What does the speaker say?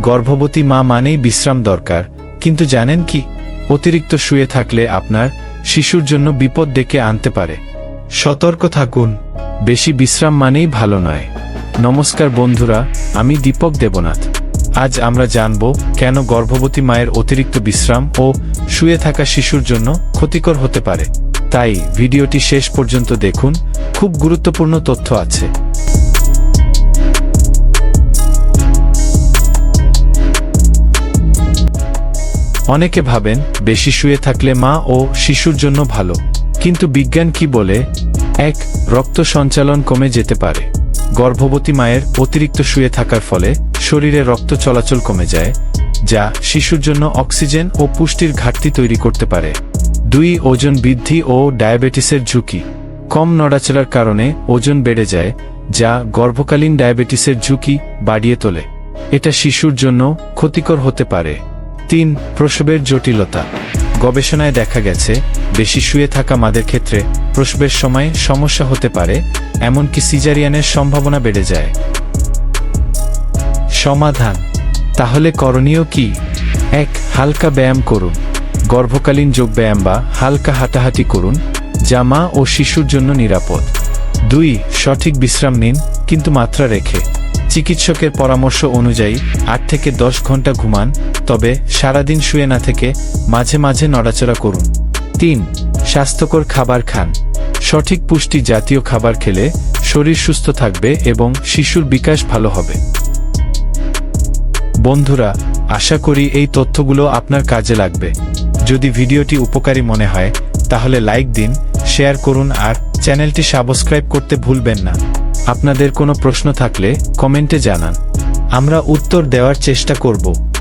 গর্ভবতী মা মানেই বিশ্রাম দরকার, কিন্তু জানেন কি? অতিরিক্ত শুয়ে থাকলে আপনার শিশুর জন্য বিপদ ডেকে আনতে পারে। সতর্ক থাকুন, বেশি বিশ্রাম মানেই ভালো নয়। নমস্কার বন্ধুরা, আমি দীপক দেবনাথ। আজ আমরা জানব কেন গর্ভবতী মায়ের অতিরিক্ত বিশ্রাম ও শুয়ে থাকা শিশুর জন্য ক্ষতিকর হতে পারে। তাই ভিডিওটি শেষ পর্যন্ত দেখুন, খুব গুরুত্বপূর্ণ তথ্য আছে। অনেকে ভাবেন, বেশি শুয়ে থাকলে মা ও শিশুর জন্য ভালো। কিন্তু বিজ্ঞান কি বলে? এক, রক্ত সঞ্চালন কমে যেতে পারে। গর্ভবতী মায়ের অতিরিক্ত শুয়ে থাকার ফলে শরীরে রক্ত চলাচল কমে যায়, যা শিশুর জন্য অক্সিজেন ও পুষ্টির ঘাটতি তৈরি করতে পারে। দুই, ওজন বৃদ্ধি ও ডায়াবেটিসের ঝুঁকি। কম নড়াচড়ার কারণে ওজন বেড়ে যায়, যা গর্ভকালীন ডায়াবেটিসের ঝুঁকি বাড়িয়ে তোলে। এটা শিশুর জন্য ক্ষতিকর হতে পারে। তিন প্রসবের জটিলতা। গবেষণায় দেখা গেছে, বেশি শুয়ে থাকা মাদের ক্ষেত্রে প্রসবের সময় সমস্যা হতে পারে, এমনকি সিজারিয়ানের সম্ভাবনা বেড়ে যায়। সমাধান। তাহলে করণীয় কি? এক, হালকা ব্যায়াম করুন। গর্ভকালীন যোগ ব্যায়াম বা হালকা হাঁটাহাঁটি করুন, যা মা ও শিশুর জন্য নিরাপদ। দুই, সঠিক বিশ্রাম নিন, কিন্তু মাত্রা রেখে। চিকিৎসকের পরামর্শ অনুযায়ী আট থেকে দশ ঘণ্টা ঘুমান, তবে সারাদিন শুয়ে না থেকে মাঝে মাঝে নড়াচড়া করুন। তিন, স্বাস্থ্যকর খাবার খান। সঠিক পুষ্টি জাতীয় খাবার খেলে শরীর সুস্থ থাকবে এবং শিশুর বিকাশ ভালো হবে। বন্ধুরা, আশা করি এই তথ্যগুলো আপনার কাজে লাগবে। যদি ভিডিওটি উপকারী মনে হয়, তাহলে লাইক দিন, শেয়ার করুন আর চ্যানেলটি সাবস্ক্রাইব করতে ভুলবেন না। আপনাদের কোনো প্রশ্ন থাকলে কমেন্টে জানান। আমরা উত্তর দেওয়ার চেষ্টা করব।